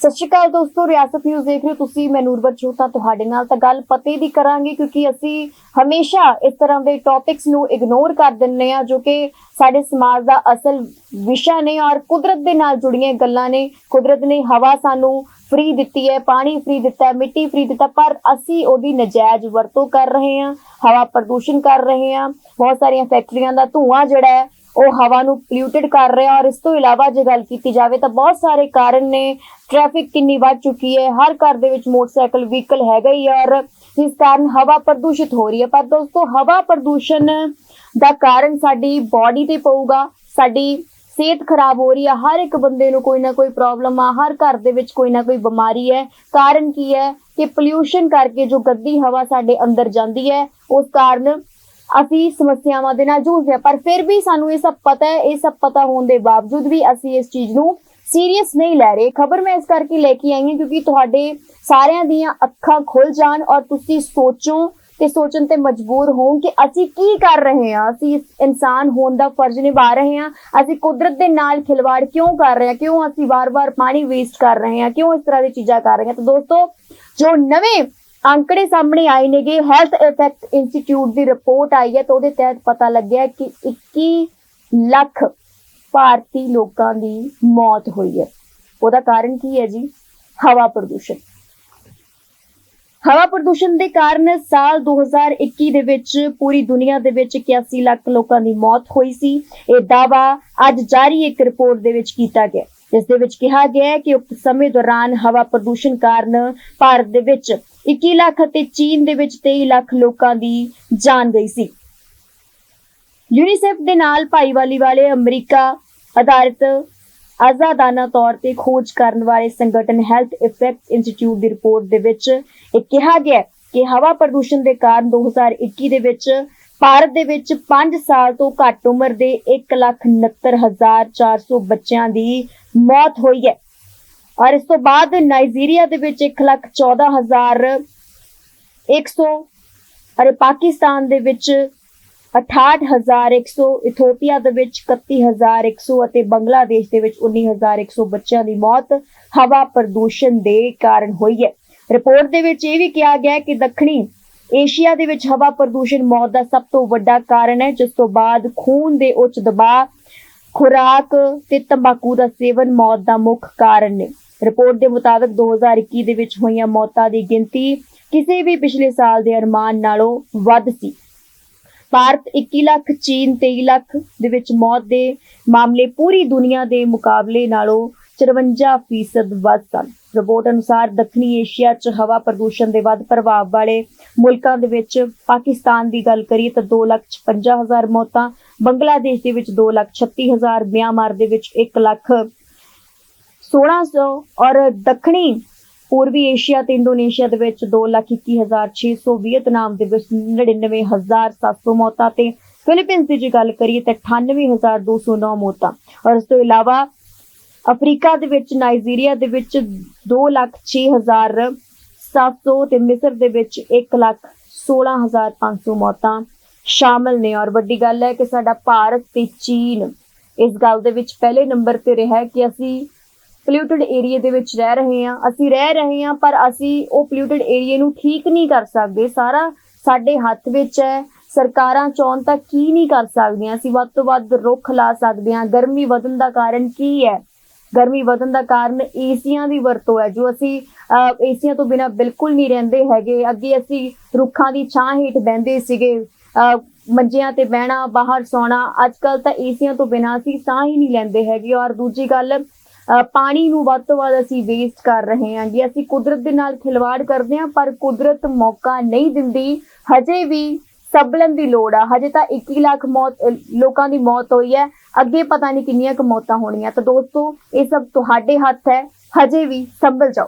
ਸਤਿ ਸ਼੍ਰੀ ਅਕਾਲ ਦੋਸਤੋ, ਰਿਆਸਤ ਨਿਊਜ਼ ਦੇਖ ਰਹੇ ਹੋ ਤੁਸੀਂ, ਮੈਂ ਨੂਰਬਤ ਜੋਤਾ ਤੁਹਾਡੇ ਨਾਲ ਤਾਂ ਗੱਲ ਪਤੇ ਦੀ ਕਰਾਂਗੇ ਕਿਉਂਕਿ ਅਸੀਂ ਹਮੇਸ਼ਾ ਇਸ ਤਰ੍ਹਾਂ ਦੇ ਟੌਪਿਕਸ ਨੂੰ ਇਗਨੋਰ ਕਰ ਦਿੰਨੇ ਆ ਜੋ ਕਿ ਸਾਡੇ ਸਮਾਜ ਦਾ ਅਸਲ ਵਿਸ਼ਾ ਨੇ ਔਰ ਕੁਦਰਤ ਦੇ ਨਾਲ ਜੁੜੀਆਂ ਗੱਲਾਂ ਨੇ। ਕੁਦਰਤ ਨੇ ਹਵਾ ਸਾਨੂੰ ਫ੍ਰੀ ਦਿੱਤੀ ਹੈ, ਪਾਣੀ ਫ੍ਰੀ ਦਿੱਤਾ ਹੈ, ਮਿੱਟੀ ਫ੍ਰੀ ਦਿੱਤਾ ਪਰ ਅਸੀਂ ਉਹਦੀ ਨਜਾਇਜ਼ ਵਰਤੋਂ ਕਰ ਰਹੇ ਹਾਂ, ਹਵਾ ਪ੍ਰਦੂਸ਼ਣ ਕਰ ਰਹੇ ਹਾਂ। ਬਹੁਤ ਸਾਰੀਆਂ ਫੈਕਟਰੀਆਂ ਦਾ ਧੂਆਂ ਜਿਹੜਾ ਹੈ ਉਹ ਹਵਾ ਨੂੰ ਪੋਲਿਊਟਡ ਕਰ ਰਿਹਾ ਔਰ ਇਸ ਤੋਂ ਇਲਾਵਾ ਜੇ ਗੱਲ ਕੀਤੀ ਜਾਵੇ ਤਾਂ ਬਹੁਤ ਸਾਰੇ ਕਾਰਨ ਨੇ। ਟ੍ਰੈਫਿਕ ਕਿੰਨੀ ਵੱਧ ਚੁੱਕੀ ਹੈ, ਹਰ ਘਰ ਦੇ ਵਿੱਚ ਮੋਟਰਸਾਈਕਲ ਵਹੀਕਲ ਹੈਗਾ ਹੀ ਹੈ ਔਰ ਇਸ ਕਾਰਨ ਹਵਾ ਪ੍ਰਦੂਸ਼ਿਤ ਹੋ ਰਹੀ ਹੈ। ਪਰ ਦੋਸਤੋ, ਹਵਾ ਪ੍ਰਦੂਸ਼ਣ ਦਾ ਕਾਰਨ ਸਾਡੀ ਬਾਡੀ ਤੇ ਪਊਗਾ, ਸਾਡੀ ਸਿਹਤ ਖਰਾਬ ਹੋ ਰਹੀ ਆ ਹਰ ਇੱਕ ਬੰਦੇ ਨੂੰ ਕੋਈ ਨਾ ਕੋਈ ਪ੍ਰੋਬਲਮ ਆ, ਹਰ ਘਰ ਦੇ ਵਿੱਚ ਕੋਈ ਨਾ ਕੋਈ ਬਿਮਾਰੀ ਹੈ। ਕਾਰਨ ਕੀ ਹੈ ਕਿ ਪੋਲਿਊਸ਼ਨ ਕਰਕੇ ਜੋ ਗੱਦੀ ਹਵਾ ਸਾਡੇ ਅੰਦਰ ਜਾਂਦੀ ਹੈ, ਉਸ ਕਾਰਨ ਅਸੀਂ ਸਮੱਸਿਆਵਾਂ ਦੇ ਨਾਲ ਜੂਝਦੇ ਹਾਂ, ਪਰ ਫਿਰ ਵੀ ਸਾਨੂੰ ਇਹ ਸਭ ਪਤਾ ਹੈ, ਇਹ ਸਭ ਪਤਾ ਹੋਣ ਦੇ ਬਾਵਜੂਦ ਵੀ ਅਸੀਂ ਇਸ ਚੀਜ਼ ਨੂੰ ਸੀਰੀਅਸ ਨਹੀਂ ਲੈ ਰਹੇ। ਖਬਰ ਮੈਂ ਇਸ ਕਰਕੇ ਲੈ ਕੇ ਆਈ ਹਾਂ ਕਿਉਂਕਿ ਤੁਹਾਡੇ ਸਾਰਿਆਂ ਦੀਆਂ ਅੱਖਾਂ ਖੁੱਲ ਜਾਣ ਔਰ ਤੁਸੀਂ ਸੋਚੋ ਤੇ ਸੋਚਣ ਤੇ ਮਜਬੂਰ ਹੋਂ ਕਿ ਅਸੀਂ ਕੀ ਕਰ ਰਹੇ ਹਾਂ। ਅਸੀਂ ਇਨਸਾਨ ਹੋਣ ਦਾ ਫਰਜ਼ ਨਿਭਾ ਰਹੇ ਹਾਂ। ਅਸੀਂ ਕੁਦਰਤ ਦੇ ਨਾਲ ਖਿਲਵਾੜ ਕਿਉਂ ਕਰ ਰਹੇ ਹਾਂ? ਕਿਉਂ ਅਸੀਂ ਵਾਰ-ਵਾਰ ਪਾਣੀ ਵੇਸਟ ਕਰ ਰਹੇ ਹਾਂ? ਕਿਉਂ ਇਸ ਤਰ੍ਹਾਂ ਦੀ ਚੀਜ਼ਾਂ ਕਰ ਰਹੇ ਹਾਂ? ਤਾਂ ਦੋਸਤੋ, ਜੋ ਨਵੇਂ ਅੰਕੜੇ ਸਾਹਮਣੇ ਆਏ ਨੇਗੇ। ਹੈਲਥ ਇਫੈਕਟ ਇੰਸਟੀਚਿਊਟ ਦੀ ਰਿਪੋਰਟ ਆਈ ਹੈ ਤਾਂ ਉਹਦੇ ਤਹਿਤ ਪਤਾ ਲੱਗਿਆ ਕਿ 21 ਲੱਖ ਭਾਰਤੀ ਲੋਕਾਂ ਦੀ ਮੌਤ ਹੋਈ ਹੈ। ਉਹਦਾ ਕਾਰਨ ਕੀ ਹੈ ਜੀ? ਹਵਾ ਪ੍ਰਦੂਸ਼ਣ। ਹਵਾ ਪ੍ਰਦੂਸ਼ਣ ਦੇ ਕਾਰਨ ਸਾਲ 2021 ਦੇ ਵਿੱਚ ਪੂਰੀ ਦੁਨੀਆ ਦੇ ਵਿੱਚ 81 ਲੱਖ ਲੋਕਾਂ ਦੀ ਮੌਤ ਹੋਈ ਸੀ। ਇਹ ਦਾਵਾ ਅੱਜ ਜਾਰੀ ਇੱਕ ਰਿਪੋਰਟ ਦੇ ਵਿੱਚ ਕੀਤਾ ਗਿਆ। ਜਿਸ ਦੇ ਵਿੱਚ ਕਿਹਾ ਗਿਆ ਹੈ ਕਿ ਉਕਤ ਸਮੇਂ ਦੌਰਾਨ ਹਵਾ ਪ੍ਰਦੂਸ਼ਣ ਕਾਰਨ ਭਾਰਤ ਦੇ ਵਿੱਚ 21 ਲੱਖ ਅਤੇ ਚੀਨ ਦੇ ਵਿੱਚ 23 ਲੱਖ ਲੋਕਾਂ ਦੀ ਜਾਨ ਗਈ ਸੀ। ਯੂਨੀਸੈਫ ਦੇ ਨਾਲ ਭਾਈਵਾਲੀ ਵਾਲੇ ਅਮਰੀਕਾ ਆਧਾਰਿਤ ਆਜ਼ਾਦਾਨਾ ਤੌਰ ਤੇ ਖੋਜ ਕਰਨ ਵਾਲੇ ਸੰਗਠਨ ਹੈਲਥ ਇਫੈਕਟ ਇੰਸਟੀਚਿਊਟ ਦੀ ਰਿਪੋਰਟ ਦੇ ਵਿੱਚ ਇਹ ਕਿਹਾ ਗਿਆ ਕਿ ਹਵਾ ਪ੍ਰਦੂਸ਼ਣ ਦੇ ਕਾਰਨ 2021 ਦੇ ਵਿੱਚ ਭਾਰਤ ਦੇ ਵਿੱਚ 5 ਸਾਲ ਤੋਂ ਘੱਟ ਉਮਰ ਦੇ 1,69,400 ਬੱਚਿਆਂ ਦੀ ਮੌਤ ਹੋਈ ਹੈ। ਔਰ ਇਸ ਤੋਂ ਬਾਅਦ ਨਾਈਜੀਰੀਆ ਦੇ ਵਿੱਚ 1,14,100 ਅਰੇ ਪਾਕਿਸਤਾਨ ਦੇ ਵਿੱਚ 68100 ਇਥੋਪੀਆ ਦੇ ਵਿੱਚ 31100 ਅਤੇ ਬੰਗਲਾਦੇਸ਼ ਦੇ ਵਿੱਚ 19100 ਬੱਚਿਆਂ ਦੀ ਮੌਤ ਹਵਾ ਪ੍ਰਦੂਸ਼ਣ ਦੇ ਕਾਰਨ ਹੋਈ ਹੈ। ਰਿਪੋਰਟ ਦੇ ਵਿੱਚ ਇਹ ਵੀ ਕਿਹਾ ਗਿਆ ਕਿ ਦੱਖਣੀ ਏਸ਼ੀਆ ਦੇ ਵਿੱਚ ਹਵਾ ਪ੍ਰਦੂਸ਼ਣ ਮੌਤ ਦਾ ਸਭ ਤੋਂ ਵੱਡਾ ਕਾਰਨ ਹੈ ਜਿਸ ਤੋਂ ਬਾਅਦ ਖੂਨ ਦੇ ਉੱਚ ਦਬਾਅ ਖੁਰਾਕ ਤੇ ਤੰਬਾਕੂ ਦਾ ਸੇਵਨ ਮੌਤ ਦਾ ਮੁੱਖ ਕਾਰਨ ਨੇ। ਰਿਪੋਰਟ ਦੇ ਮੁਤਾਬਕ 2021 ਦੇ ਵਿੱਚ ਹੋਈਆਂ ਮੌਤਾਂ ਦੀ ਗਿਣਤੀ ਕਿਸੇ ਵੀ ਪਿਛਲੇ ਸਾਲ ਦੇ ਅਰਮਾਨ ਨਾਲੋਂ ਵੱਧ ਸੀ। ਭਾਰਤ 21 ਲੱਖ, ਚੀਨ 23 ਲੱਖ ਦੇ ਵਿੱਚ ਮੌਤ ਦੇ ਮਾਮਲੇ ਪੂਰੀ ਦੁਨੀਆ ਦੇ ਮੁਕਾਬਲੇ ਨਾਲੋਂ 54% ਵੱਧ ਸਨ। ਰਿਪੋਰਟ ਅਨੁਸਾਰ ਦੱਖਣੀ ਏਸ਼ੀਆ 'ਚ ਹਵਾ ਪ੍ਰਦੂਸ਼ਣ ਦੇ ਵੱਧ ਪ੍ਰਭਾਵ ਵਾਲੇ ਮੁਲਕਾਂ ਦੇ ਵਿੱਚ ਪਾਕਿਸਤਾਨ ਦੀ ਗੱਲ ਕਰੀਏ ਤਾਂ 255000 ਮੌਤਾਂ ਬੰਗਲਾਦੇਸ਼ ਦੇ ਵਿੱਚ 236000 ਮਿਆਂਮਾਰ ਦੇ ਵਿੱਚ 1 ਲੱਖ 1600 ਔਰ ਦੱਖਣੀ ਪੂਰਬੀ ਏਸ਼ੀਆ ਤੇ ਇੰਡੋਨੇਸ਼ੀਆ ਦੇ ਵਿੱਚ 221600 ਵੀਅਤਨਾਮ ਦੇ ਵਿੱਚ 99700 ਮੌਤਾਂ ਤੇ ਫਿਲੀਪੀਨਸ ਦੀ ਜੇ ਗੱਲ ਕਰੀਏ ਤਾਂ 98209 ਮੌਤਾਂ। ਔਰ ਇਸ ਤੋਂ ਇਲਾਵਾ ਅਫਰੀਕਾ ਦੇ ਵਿੱਚ, ਨਾਈਜੀਰੀਆ ਦੇ ਵਿੱਚ 206700 ਤੇ ਮਿਸਰ ਦੇ ਵਿੱਚ 116500 ਮੌਤਾਂ। ਸ਼ਾਮਲ ਨੇ ਔਰ ਵੱਡੀ ਗੱਲ ਹੈ ਕਿ ਸਾਡਾ ਭਾਰਤ ਤੇ ਚੀਨ ਇਸ ਗੱਲ ਦੇ ਵਿੱਚ ਪਹਿਲੇ ਨੰਬਰ ਤੇ ਰਿਹਾ ਹੈ ਕਿ ਅਸੀਂ ਪੋਲਿਊਟਡ ਏਰੀਆ ਦੇ ਵਿੱਚ ਰਹਿ ਰਹੇ ਹਾਂ। ਅਸੀਂ ਰਹਿ ਰਹੇ ਹਾਂ, ਪਰ ਅਸੀਂ ਉਹ ਪੋਲਿਊਟਡ ਏਰੀਆ ਨੂੰ ਠੀਕ ਨਹੀਂ ਕਰ ਸਕਦੇ। ਸਾਰਾ ਸਾਡੇ ਹੱਥ ਵਿੱਚ ਹੈ। ਸਰਕਾਰਾਂ ਚਾਹਣ ਤਾਂ ਕੀ ਨਹੀਂ ਕਰ ਸਕਦੀਆਂ। ਅਸੀਂ ਵੱਧ ਤੋਂ ਵੱਧ ਰੁੱਖ ਲਾ ਸਕਦੇ ਹਾਂ। ਗਰਮੀ ਵਧਣ ਦਾ ਕਾਰਨ ਕੀ ਹੈ? ਗਰਮੀ ਵਧਣ ਦਾ ਕਾਰਨ ਏਸੀਆਂ ਦੀ ਵਰਤੋਂ ਹੈ, ਜੋ ਅਸੀਂ ਏਸੀਆਂ ਤੋਂ ਬਿਨਾ ਬਿਲਕੁਲ ਨਹੀਂ ਰਹਿੰਦੇ ਹੈਗੇ। ਅੱਗੇ ਅਸੀਂ ਰੁੱਖਾਂ ਦੀ ਛਾਂ ਹੇਠ ਬਹਿੰਦੇ ਸੀਗੇ। ਮੰਜਿਆਂ ਤੇ ਬਹਿਣਾ, ਬਾਹਰ ਸੌਣਾ ਅੱਜ ਕੱਲ ਤਾਂ ਏਸੀਆਂ ਤੋਂ ਬਿਨਾਂ ਅਸੀਂ ਸਾਹ ਹੀ ਨਹੀਂ ਲੈਂਦੇ ਹੈਗੇ ਔਰ ਦੂਜੀ ਗੱਲ ਪਾਣੀ ਨੂੰ ਵੱਧ ਤੋਂ ਵੱਧ ਅਸੀਂ ਵੇਸਟ ਕਰ ਰਹੇ ਹਾਂ ਜੀ। ਅਸੀਂ ਕੁਦਰਤ ਦੇ ਨਾਲ ਖਿਲਵਾੜ ਕਰਦੇ ਹਾਂ, ਪਰ ਕੁਦਰਤ ਮੌਕਾ ਨਹੀਂ ਦਿੰਦੀ। ਹਜੇ ਵੀ ਸਬਲਨ ਦੀ ਲੋੜ ਆ। ਹਜੇ ਤਾਂ 21 ਲੱਖ ਮੌਤ ਲੋਕਾਂ ਦੀ ਮੌਤ ਹੋਈ ਹੈ। ਅੱਗੇ ਪਤਾ ਨਹੀਂ ਕਿੰਨੀਆਂ ਕੁ ਮੌਤਾਂ ਹੋਣੀਆਂ। ਤਾਂ ਦੋਸਤੋ, ਇਹ ਸਭ ਤੁਹਾਡੇ ਹੱਥ ਹੈ। ਹਜੇ ਵੀ ਸੰਭਲ ਜਾਓ।